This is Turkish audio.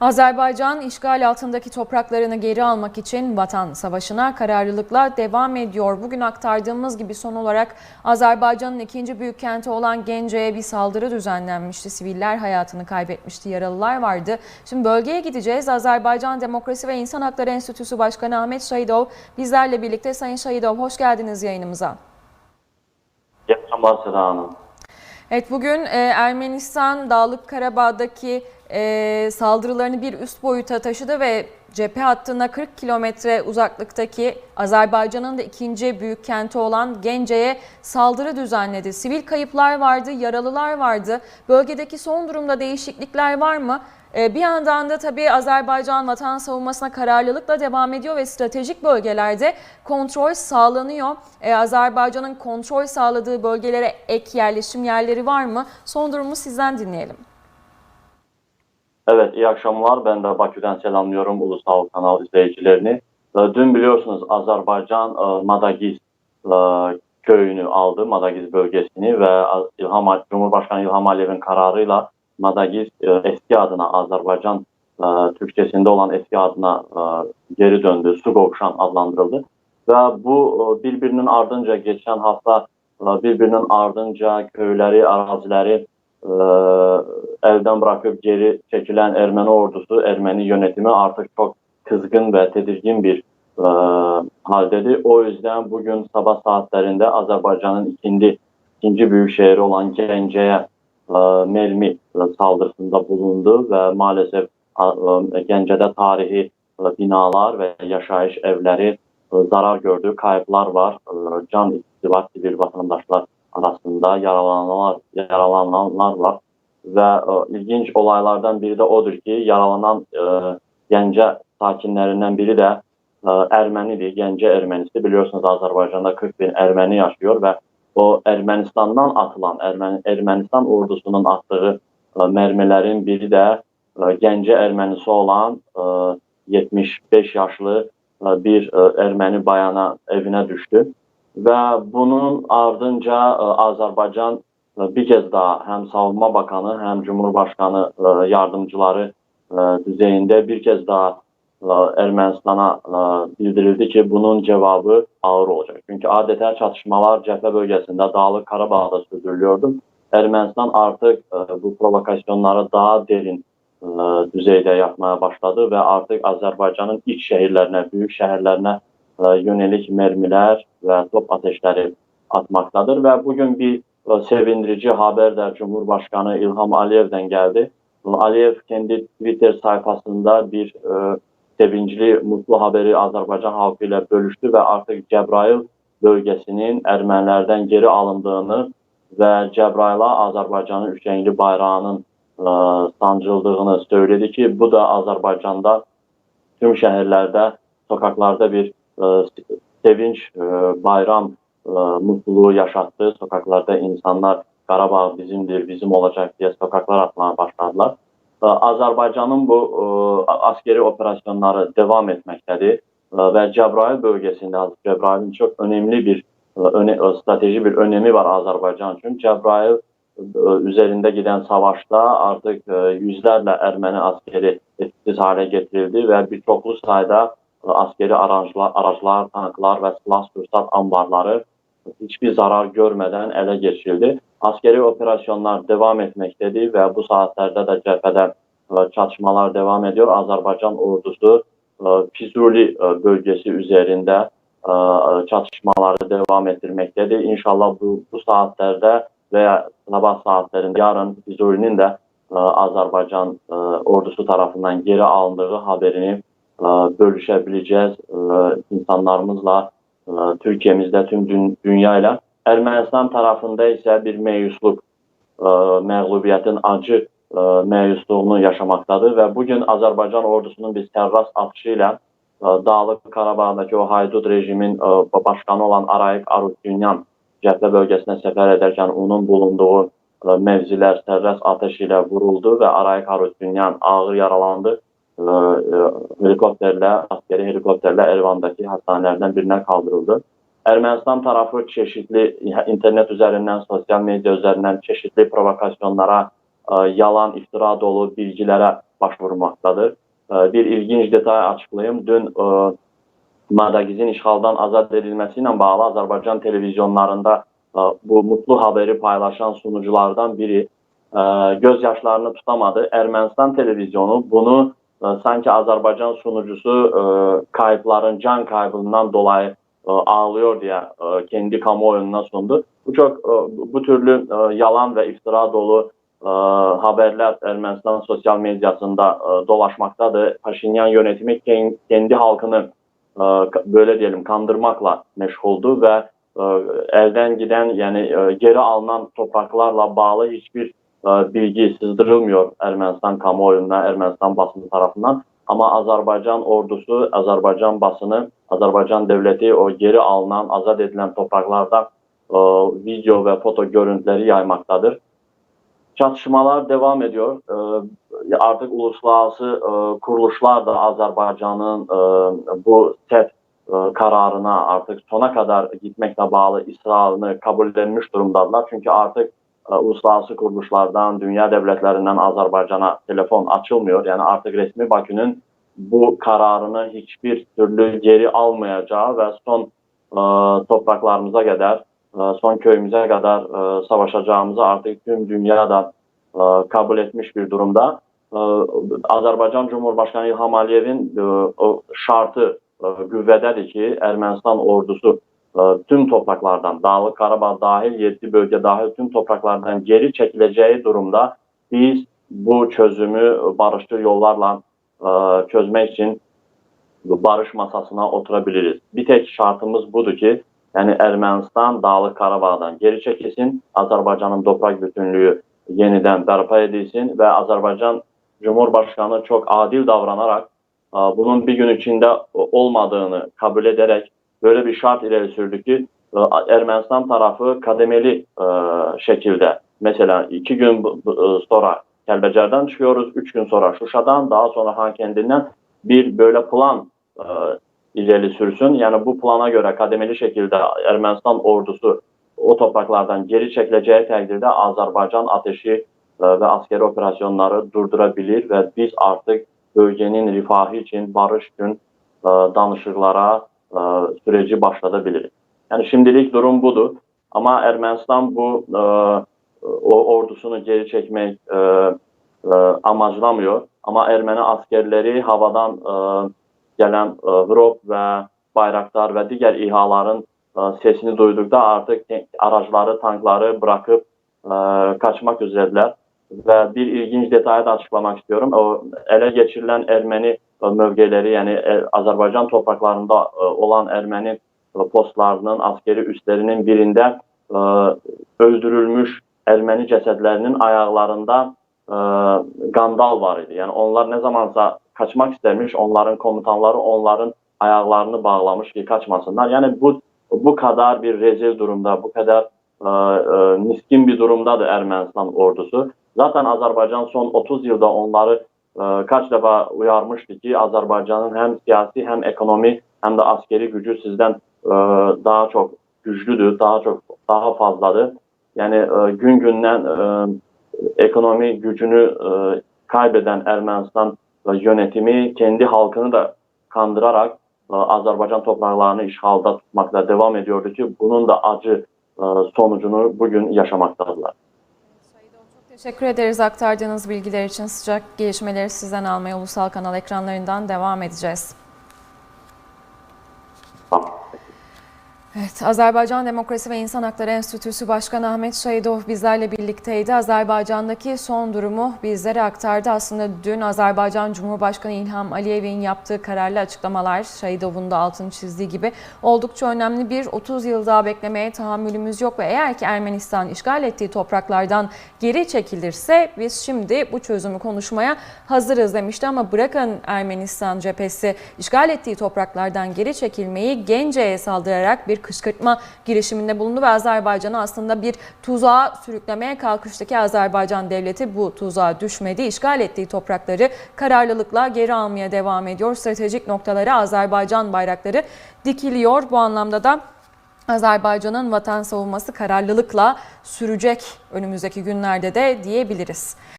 Azerbaycan işgal altındaki topraklarını geri almak için vatan savaşına kararlılıkla devam ediyor. Bugün aktardığımız gibi son olarak Azerbaycan'ın ikinci büyük kenti olan Gence'ye bir saldırı düzenlenmişti. Siviller hayatını kaybetmişti, yaralılar vardı. Şimdi bölgeye gideceğiz. Azerbaycan Demokrasi ve İnsan Hakları Enstitüsü Başkanı Ahmet Şahidov bizlerle birlikte. Sayın Şahidov hoş geldiniz yayınımıza. İyi akşamlar Hanım. Evet bugün e, Ermenistan Dağlık Karabağ'daki e, saldırılarını bir üst boyuta taşıdı ve cephe hattına 40 kilometre uzaklıktaki Azerbaycan'ın da ikinci büyük kenti olan Gence'ye saldırı düzenledi. Sivil kayıplar vardı, yaralılar vardı. Bölgedeki son durumda değişiklikler var mı? E, bir yandan da tabii Azerbaycan vatan savunmasına kararlılıkla devam ediyor ve stratejik bölgelerde kontrol sağlanıyor. E, Azerbaycan'ın kontrol sağladığı bölgelere ek yerleşim yerleri var mı? Son durumu sizden dinleyelim. Evet, iyi akşamlar. Ben de Bakü'den selamlıyorum Ulusal Kanal izleyicilerini. Ee, Dün biliyorsunuz Azerbaycan e, Madagiz e, köyünü aldı, Madagiz bölgesini ve İlham, Cumhurbaşkanı İlham Aliyev'in kararıyla Madagiz e, eski adına Azerbaycan e, Türkçesinde olan eski adına e, geri döndü. Sugovşan adlandırıldı. Ve bu birbirinin ardınca geçen hafta birbirinin ardınca köyleri, arazileri elden bırakıp geri çekilen Ermeni ordusu, Ermeni yönetimi artık çok kızgın ve tedirgin bir e, haldedir. O yüzden bugün sabah saatlerinde Azerbaycan'ın ikinci, ikinci büyük şehri olan Gence'ye E, mermi e, saldırısında bulundu və maalesef e, Gəncədə tarixi binalar və yaşayış evləri zarar gördü. Kayıplar var. Can itkisi var sivil vətəndaşlar arasında. Yaralananlar, yaralananlar var. Və ilginc olaylardan biri də odur ki, yaralanan Gəncə sakinlərindən biri də ə, Ermənidir, Gəncə ermənisi. Biliyorsunuz Azərbaycanda 40 bin erməni yaşıyor və o Ermənistandan atılan, Erməni, Ermənistan ordusunun atdığı ə, mərmilərin biri də ə, Gəncə ermənisi olan e, ə, 75 yaşlı ə, bir ə, erməni bayana evinə düşdü. Və bunun ardınca ə, Azərbaycan ə, bir kez daha həm Savunma Bakanı, həm Cumhurbaşqanı ə, yardımcıları ə, düzeyində bir kez daha e, Ermenistan'a e, bildirildi ki bunun cevabı ağır olacak. Çünkü adeta çatışmalar cephe bölgesinde Dağlık Karabağ'da sürdürülüyordu. Ermenistan artık e, bu provokasyonları daha derin e, düzeyde yapmaya başladı ve artık Azerbaycan'ın iç şehirlerine, büyük şehirlerine e, yönelik mermiler ve top ateşleri atmaktadır ve bugün bir sevindirici haber de Cumhurbaşkanı İlham Aliyev'den geldi. Aliyev kendi Twitter sayfasında bir e, sevincli, mutlu haberi Azərbaycan halkı ilə bölüşdü və artıq Cəbrayıl bölgəsinin ermənilərdən geri alındığını və Cəbrayıla Azərbaycanın üçrəngli bayrağının ə, sancıldığını söyledi ki, bu da Azərbaycanda tüm şəhərlərdə, sokaqlarda bir ə, sevinç, ə, bayram ə, mutluluğu yaşatdı. Sokaqlarda insanlar Qarabağ bizimdir, bizim olacaq deyə sokaqlar atmağa başladılar. E, Azerbaycan'ın bu e, askeri operasyonları devam etmektedir. Ve Cebrail bölgesinde Cebrail'in çok önemli bir e, e, strateji bir önemi var Azerbaycan için. Cebrail üzerinde giden savaşta artık yüzlerle Ermeni askeri etkisiz hale getirildi ve birçoklu sayıda e, askeri araçlar, araçlar, tanklar ve silah sursat ambarları hiçbir zarar görmeden ele geçirildi. Askeri operasyonlar devam etmektedir ve bu saatlerde de cephede e, çatışmalar devam ediyor. Azerbaycan ordusu e, Füzuli e, bölgesi üzerinde e, çatışmaları devam ettirmektedir. İnşallah bu, bu saatlerde veya sabah saatlerinde yarın Füzuli'nin de e, Azerbaycan e, ordusu tarafından geri alındığı haberini e, bölüşebileceğiz e, insanlarımızla, Türkiyəmizdə, tüm dün, dünya ilə. Ermənistan tərəfində isə bir məyusluq, e, məğlubiyyətin acı e, məyusluğunu yaşamaqdadır və bu gün Azərbaycan ordusunun biz tərras atışı ilə e, Dağlıq Qarabağdakı o haydud rejimin başqanı olan Arayik Arutdünyan cəbhə bölgəsinə səfər edərkən onun bulunduğu mövzilər sərrəst atəşi ilə vuruldu və Arayik Arutdünyan ağır yaralandı. E, e, helikopterle, askeri helikopterle Ervan'daki hastanelerden birine kaldırıldı. Ermənistan tarafı çeşitli internet üzerinden, sosyal medya üzerinden çeşitli provokasyonlara e, yalan, iftira dolu bilgilere başvurmaktadır. E, bir ilginç detay açıklayayım. Dün e, Madagiz'in işğaldan azad edilmesiyle bağlı Azerbaycan televizyonlarında bu mutlu haberi paylaşan sunuculardan biri e, gözyaşlarını tutamadı. Ermənistan televizyonu bunu sanki Azerbaycan sunucusu e, kayıpların can kaybından dolayı e, ağlıyor diye e, kendi kamuoyuna sundu. Bu çok bu türlü yalan ve iftira dolu haberler Ermənistan sosyal medyasında dolaşmaktadır. Paşinyan yönetimi ken- kendi halkını böyle diyelim kandırmakla meşguldu ve elden giden yani geri alınan topraklarla bağlı hiçbir bilgi sızdırılmıyor Ermənistan kamuoyuna, Ermənistan basını tarafından. Ama Azerbaycan ordusu, Azerbaycan basını, Azerbaycan devleti o geri alınan, azat edilen topraklarda e, video ve foto görüntüleri yaymaktadır. Çatışmalar devam ediyor. E, artık uluslararası e, kuruluşlar da Azerbaycan'ın e, bu set e, kararına artık sona kadar gitmekle bağlı ısrarını kabullenmiş durumdalar. Çünkü artık uluslararası kuruluşlardan, dünya devletlerinden Azerbaycan'a telefon açılmıyor. Yani artık resmi Bakü'nün bu kararını hiçbir türlü geri almayacağı ve son e, topraklarımıza kadar, e, son köyümüze kadar e, savaşacağımızı artık tüm dünyada e, kabul etmiş bir durumda. E, Azerbaycan Cumhurbaşkanı İlham Aliyev'in e, şartı e, güvvədədir ki, Ermənistan ordusu e, tüm topraklardan, Dağlıq Qarabağ dahil 7 bölge dahil tüm topraklardan geri çekileceği durumda biz bu çözümü barışçıl yollarla e, çözmek için barış masasına oturabiliriz. Bir tek şartımız budur ki, yani Ermənistan Dağlıq Qarabağdan geri çekilsin, Azerbaycan'ın toprak bütünlüğü yeniden bərpa edilsin ve Azerbaycan Cumhurbaşkanı çok adil davranarak e, bunun bir gün içinde olmadığını kabul ederek böyle bir şart ileri sürdü ki e, Ermenistan tarafı kademeli e, şekilde mesela iki gün e, sonra Kelbecer'den çıkıyoruz, üç gün sonra Şuşa'dan, daha sonra Hankendi'nden bir böyle plan ileri sürsün. Yani bu plana göre kademeli şekilde Ermenistan ordusu o topraklardan geri çekileceği takdirde Azerbaycan ateşi ve askeri operasyonları durdurabilir ve biz artık bölgenin rifahı için barış için danışıklara e, süreci başlatabiliriz. Yani şimdilik durum budur. Ama Ermenistan bu e, o ordusunu geri çekmek e, e, amaclamıyor. Ama Ermeni askerleri havadan e, gelen e, Vrop ve Bayraktar ve diğer İHA'ların e, sesini duydukta artık araçları, tankları bırakıp e, kaçmak üzerediler. Ve bir ilginç detayı da açıklamak istiyorum. O ele geçirilen Ermeni mövqeləri, yəni e, Azərbaycan torpaqlarında e, olan erməni e, postlarının, askeri üslərinin birində ə, öldürülmüş erməni cəsədlərinin ayaqlarında ə, qandal var idi. Yəni onlar nə zamansa qaçmaq istəmiş, onların komutanları onların ayaqlarını bağlamış ki, qaçmasınlar. Yəni bu bu qədər bir rezil durumda, bu qədər ə, ə, niskin bir durumdadır Ermənistan ordusu. Zaten Azərbaycan son 30 ildə onları kaç defa uyarmıştı ki Azerbaycan'ın hem siyasi hem ekonomi hem de askeri gücü sizden e, daha çok güçlüdür, daha çok daha fazladır. Yani e, gün günden e, ekonomi gücünü kaybeden Ermənistan e, yönetimi kendi halkını da kandırarak Azerbaycan topraklarını işgalda tutmakla devam ediyordu ki bunun da acı sonucunu bugün yaşamaktadırlar. Teşekkür ederiz aktardığınız bilgiler için. Sıcak gelişmeleri sizden almaya ulusal kanal ekranlarından devam edeceğiz. Evet, Azerbaycan Demokrasi ve İnsan Hakları Enstitüsü Başkanı Ahmet Şahidov bizlerle birlikteydi. Azerbaycan'daki son durumu bizlere aktardı. Aslında dün Azerbaycan Cumhurbaşkanı İlham Aliyev'in yaptığı kararlı açıklamalar, Şahidov'un da altını çizdiği gibi oldukça önemli bir 30 yıl daha beklemeye tahammülümüz yok ve eğer ki Ermenistan işgal ettiği topraklardan geri çekilirse biz şimdi bu çözümü konuşmaya hazırız demişti ama bırakın Ermenistan cephesi işgal ettiği topraklardan geri çekilmeyi Gence'ye saldırarak bir kışkırtma girişiminde bulundu ve Azerbaycan'ı aslında bir tuzağa sürüklemeye kalkıştı Azerbaycan devleti bu tuzağa düşmedi. İşgal ettiği toprakları kararlılıkla geri almaya devam ediyor. Stratejik noktalara Azerbaycan bayrakları dikiliyor. Bu anlamda da Azerbaycan'ın vatan savunması kararlılıkla sürecek önümüzdeki günlerde de diyebiliriz.